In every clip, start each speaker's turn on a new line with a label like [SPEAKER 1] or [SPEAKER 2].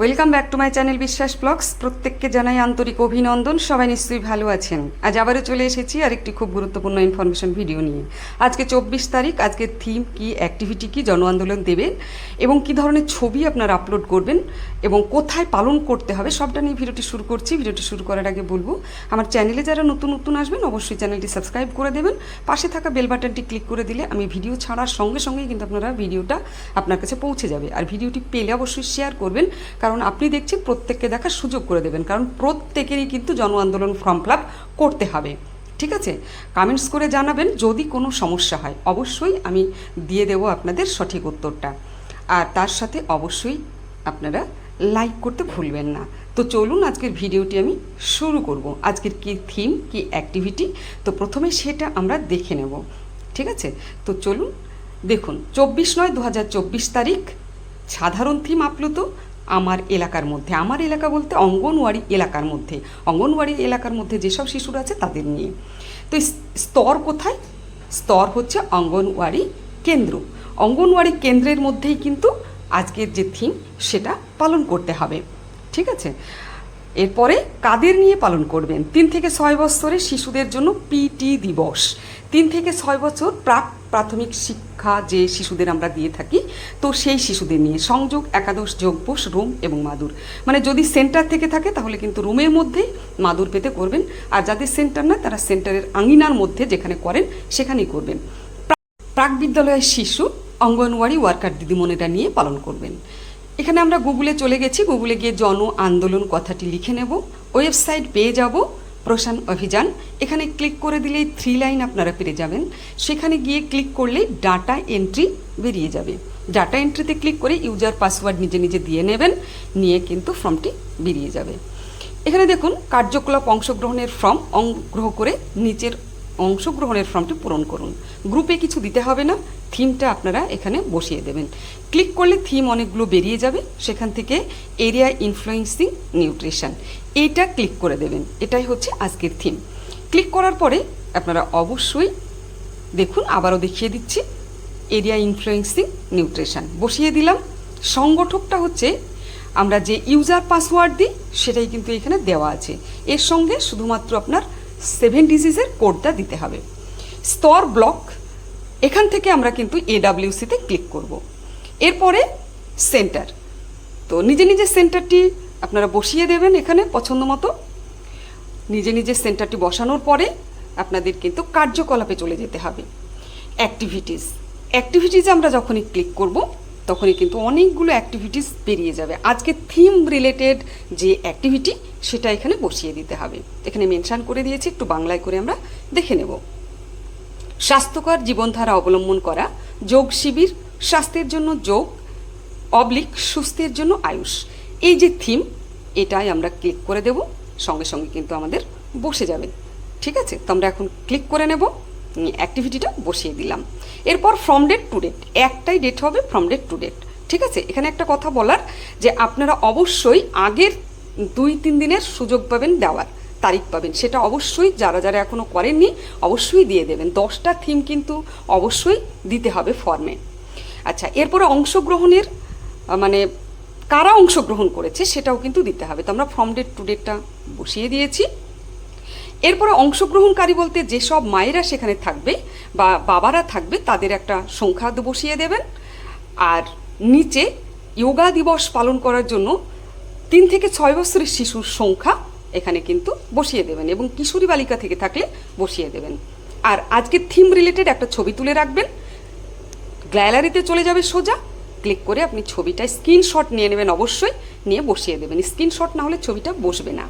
[SPEAKER 1] Welcome back to my channel Biswas blogs প্রত্যেককে জানাই আন্তরিক অভিনন্দন। সবাই নিশ্চয়ই ভালো আছেন। আজ আবারও চলে এসেছি আর একটি খুব গুরুত্বপূর্ণ ইনফরমেশন ভিডিও নিয়ে। আজকে চব্বিশ তারিখ আজকের থিম কি অ্যাক্টিভিটি কি, জন আন্দোলন দেবেন এবং কি ধরনের ছবি আপনারা আপলোড করবেন এবং কোথায় পালন করতে হবে, সবটা নিয়ে ভিডিওটি শুরু করছি। ভিডিওটি শুরু করার আগে বলব, আমার চ্যানেলে যারা নতুন নতুন আসবেন, অবশ্যই চ্যানেলটি সাবস্ক্রাইব করে দেবেন। পাশে থাকা বেল বাটনটি ক্লিক করে দিলে আমি ভিডিও ছাড়ার সঙ্গে, সঙ্গেই কিন্তু আপনারা ভিডিওটা আপনার কাছে পৌঁছে যাবে। আর ভিডিওটি পেলে অবশ্যই শেয়ার করবেন। কারণ আপনি দেখছেন প্রত্যেককে দেখার সুযোগ করে দেবেন, কারণ প্রত্যেকেরই কিন্তু জন আন্দোলন ফর্ম ফিল করতে হবে। ঠিক আছে? কমেন্টস করে জানাবেন যদি কোনো সমস্যা হয়। অবশ্যই আমি দিয়ে দেব আপনাদের সঠিক উত্তরটা। আর তার সাথে অবশ্যই আপনারা লাইক করতে ভুলবেন না। তো চলুন আজকের ভিডিওটি আমি শুরু করব। আজকের কি থিম কি অ্যাক্টিভিটি তো প্রথমে সেটা আমরা দেখে নেব। ঠিক আছে? তো চলুন দেখুন, চব্বিশ নয় দু তারিখ সাধারণ থিম আপ্লুত আমার এলাকার মধ্যে। আমার এলাকা বলতে অঙ্গনওয়াড়ি এলাকার মধ্যে। অঙ্গনওয়াড়ি এলাকার মধ্যে যেসব শিশুরা আছে তাদের নিয়ে। তো স্তর কোথায়? স্তর হচ্ছে অঙ্গনওয়াড়ি কেন্দ্র। অঙ্গনওয়াড়ি কেন্দ্রের মধ্যেই কিন্তু আজকের যে থিম সেটা পালন করতে হবে। ঠিক আছে? এরপরে কাদের নিয়ে পালন করবেন? তিন থেকে ছয় বছরের শিশুদের জন্য পিটি দিবস। তিন থেকে ছয় বছর প্রাক প্রাথমিক শিক্ষা যে শিশুদের আমরা দিয়ে থাকি, তো সেই শিশুদের নিয়ে সংযোগ, একাদশ যোগবোস রুম এবং মাদুর। মানে যদি সেন্টার থেকে থাকে, তাহলে কিন্তু রুমের মধ্যেই মাদুর পেতে করবেন। আর যাদের সেন্টার নয় তারা সেন্টারের আঙিনার মধ্যে যেখানে করেন, সেখানেই করবেন। প্রাক বিদ্যালয়ের শিশু, অঙ্গনওয়াড়ি ওয়ার্কার দিদিমণিরা নিয়ে পালন করবেন। এখানে আমরা গুগলে চলে গেছি, গুগলে গিয়ে জন আন্দোলন কথাটি লিখে নেব। ওয়েবসাইট পেয়ে যাব প্রশান অভিযান। এখানে ক্লিক করে দিলেই থ্রি লাইন আপনারা পেয়ে যাবেন। সেখানে গিয়ে ক্লিক করলে ডাটা এন্ট্রি বেরিয়ে যাবে। ডাটা এন্ট্রিতে ক্লিক করে ইউজার পাসওয়ার্ড নিজে নিজে দিয়ে নেবেন, নিয়ে কিন্তু ফর্মটি বেরিয়ে যাবে। এখানে দেখুন, কার্যকলাপ অংশগ্রহণের ফর্ম অনুগ্রহ করে নিচের অংশগ্রহণের ফর্মটি পূরণ করুন। গ্রুপে কিছু দিতে হবে না, থিমটা আপনারা এখানে বসিয়ে দেবেন। ক্লিক করলে থিম অনেকগুলো বেরিয়ে যাবে, সেখান থেকে এরিয়া ইনফ্লুয়েন্সিং, নিউট্রিশন, এইটা ক্লিক করে দেবেন। এটাই হচ্ছে আজকের থিম। ক্লিক করার পরে আপনারা অবশ্যই দেখুন, আবারও দেখিয়ে দিচ্ছি। এরিয়া ইনফ্লুয়েন্সিং, নিউট্রিশন, বসিয়ে দিলাম। সংগঠকটা হচ্ছে আমরা যে ইউজার পাসওয়ার্ড দিই, সেটাই কিন্তু এখানে দেওয়া আছে। এর সঙ্গে শুধুমাত্র আপনার সেভেন ডিজিজের কোডটা দিতে হবে। স্তর ব্লক, এখান থেকে আমরা কিন্তু এডাব্লিউসিতে ক্লিক করব। এরপরে সেন্টার। তো নিজে নিজে সেন্টারটি আপনারা বসিয়ে দেবেন এখানে পছন্দ মতো। নিজে নিজে সেন্টারটি বসানোর পরে আপনাদের কিন্তু কার্যকলাপে চলে যেতে হবে। অ্যাক্টিভিটিস অ্যাক্টিভিটিস আমরা যখনই ক্লিক করব তখনই কিন্তু অনেকগুলো অ্যাক্টিভিটিস বেরিয়ে যাবে। আজকে থিম রিলেটেড যে অ্যাক্টিভিটি সেটা এখানে বসিয়ে দিতে হবে। এখানে মেনশান করে দিয়েছি, একটু বাংলায় করে আমরা দেখে নেব। স্বাস্থ্যকর জীবনধারা অবলম্বন করা, যোগ শিবির, স্বাস্থ্যের জন্য যোগ অবলিক সুস্থের জন্য আয়ুষ। এই যে থিম এটাই আমরা ক্লিক করে দেব। সঙ্গে সঙ্গে কিন্তু আমাদের বসে যাবে। ঠিক আছে? তো আমরা এখন ক্লিক করে নেব। অ্যাক্টিভিটিটা বসিয়ে দিলাম। এরপর ফ্রম ডেট টু ডেট একটাই ডেট হবে ফ্রম ডেট টু ডেট ঠিক আছে? এখানে একটা কথা বলার যে আপনারা অবশ্যই আগের দুই, তিন দিনের সুযোগ পাবেন, দেওয়ার তারিখ পাবেন। সেটা অবশ্যই যারা যারা এখনও করেননি, অবশ্যই দিয়ে দেবেন। দশটা থিম কিন্তু অবশ্যই দিতে হবে ফর্মে আচ্ছা এরপরে অংশগ্রহণের মানে কারা অংশগ্রহণ করেছে সেটাও কিন্তু দিতে হবে। তো আমরা ফর্ম ডেট টু ডেটটা বসিয়ে দিয়েছি। এরপরে অংশগ্রহণকারী বলতে যেসব মায়েরা সেখানে থাকবে বা বাবারা থাকবে, তাদের একটা সংখ্যা বসিয়ে দেবেন। আর নিচে যোগা দিবস পালন করার জন্য তিন থেকে ছয় বছরের শিশুর সংখ্যা এখানে কিন্তু বসিয়ে দেবেন এবং কিশোরী বালিকা থেকে থাকলে বসিয়ে দেবেন। আর আজকে থিম রিলেটেড একটা ছবি তুলে রাখবেন। গ্যালারিতে চলে যাবে সোজা। ক্লিক করে আপনি ছবিটা স্ক্রিনশট নিয়ে নেবেন অবশ্যই, নিয়ে বসিয়ে দেবেন। স্ক্রিনশট না হলে ছবিটা বসবে না।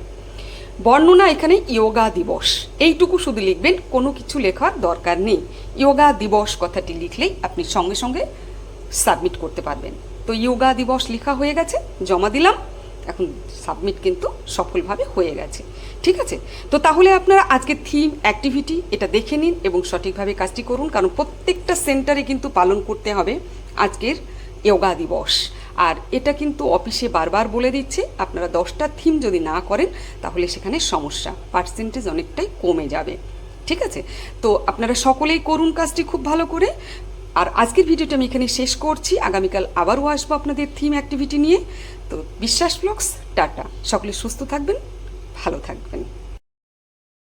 [SPEAKER 1] বর্ণনা এখানে ইয়োগা দিবস। এইটুকু শুধু লিখবেন, কোনো কিছু লেখার দরকার নেই। ইয়োগা দিবস কথাটি লিখলেই আপনি সঙ্গে সঙ্গে সাবমিট করতে পারবেন। তো ইয়োগা দিবস লেখা হয়ে গেছে, জমা দিলাম। এখন সাবমিট কিন্তু সফলভাবে হয়ে গেছে। ঠিক আছে? তো তাহলে আপনারা আজকে থিম অ্যাক্টিভিটি এটা দেখে নিন এবং সঠিকভাবে কাজটি করুন, কারণ প্রত্যেকটা সেন্টারে কিন্তু পালন করতে হবে আজকের ইয়োগা দিবস। আর এটা কিন্তু অফিসে বারবার বলে দিচ্ছে। আপনারা দশটা থিম যদি না করেন, তাহলে সেখানে সমস্যা। পার্সেন্টেজ অনেকটাই কমে যাবে। ঠিক আছে? তো আপনারা সকলেই করুন কাজটি খুব ভালো করে। আর আজকের ভিডিওটা আমি এখানে শেষ করছি। আগামীকাল আবারও আসব আপনাদের থিম অ্যাক্টিভিটি নিয়ে। তো বিশ্বাস ব্লগস টাটা। সকলে সুস্থ থাকবেন, ভালো থাকবেন।